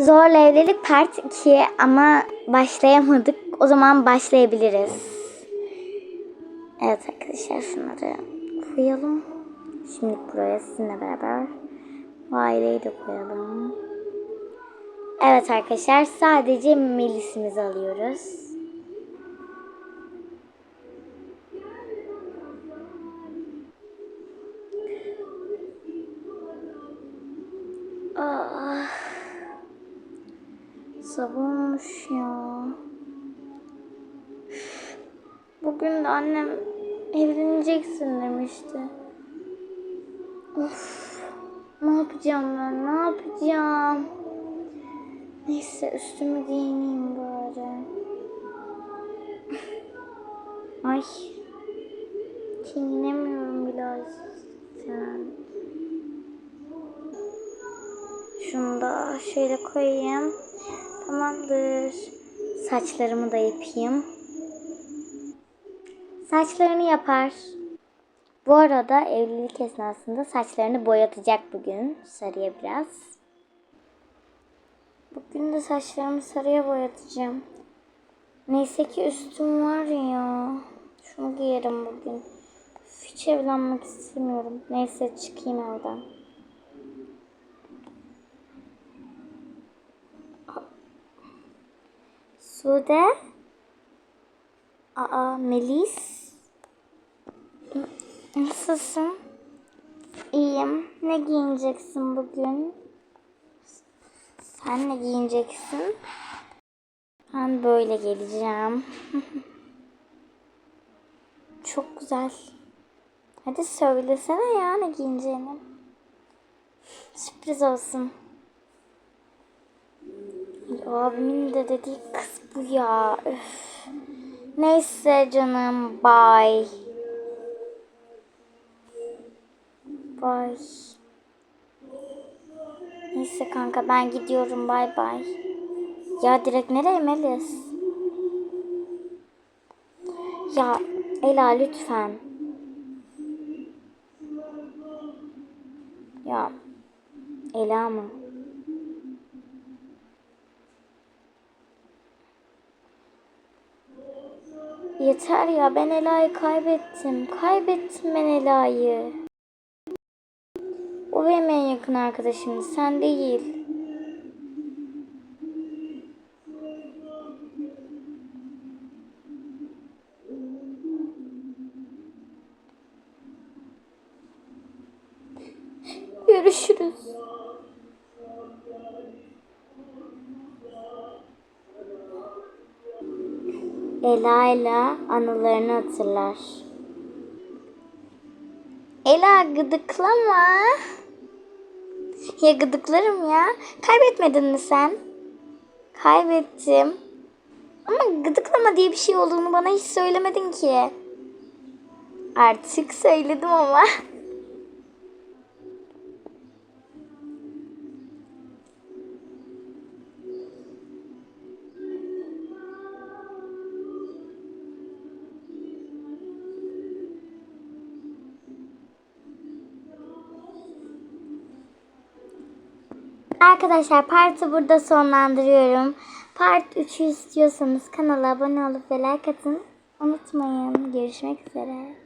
Zorla Evlilik Part 2 ama başlayamadık. O zaman başlayabiliriz. Evet arkadaşlar şunları koyalım. Şimdi buraya sizinle beraber bu aileyi de koyalım. Evet arkadaşlar sadece Melis'imizi alıyoruz. Ah. Sabunmuş ya. Bugün de annem evleneceksin demişti. Of. Ne yapacağım ben? Ne yapacağım? Neyse üstümü giyineyim bari. Ay. Giyinemiyorum bile zaten. Şunu da şöyle koyayım. Tamamdır. Saçlarımı da yapayım. Saçlarını yapar. Bu arada evlilik esnasında saçlarını boyatacak bugün. Sarıya biraz. Bugün de saçlarımı sarıya boyatacağım. Neyse ki üstüm var ya. Şunu giyerim bugün. Hiç evlenmek istemiyorum. Neyse çıkayım oradan. Sude. Aa Melis. Nasılsın? İyiyim. Ne giyineceksin bugün? Sen ne giyineceksin? Ben böyle geleceğim. Çok güzel. Hadi söylesene ya ne giyineceğini. Sürpriz olsun. Abimin de dediği kız bu ya. Üf. Neyse canım. Bye. Bye. Neyse kanka ben gidiyorum. Bye bye. Ya direkt nereye Melis? Ya Ela lütfen. Ya Ela mı? Yeter ya ben Ela'yı kaybettim. Kaybettim ben Ela'yı. O benim en yakın arkadaşım. Sen değil. Görüşürüz. Ela ile anılarını hatırlar. Ela gıdıklama. Ya gıdıklarım ya. Kaybetmedin mi sen? Kaybettim. Ama gıdıklama diye bir şey olduğunu bana hiç söylemedin ki. Artık söyledim ama. Arkadaşlar partı burada sonlandırıyorum. Part 3'ü istiyorsanız kanala abone olup ve like atın. Unutmayın. Görüşmek üzere.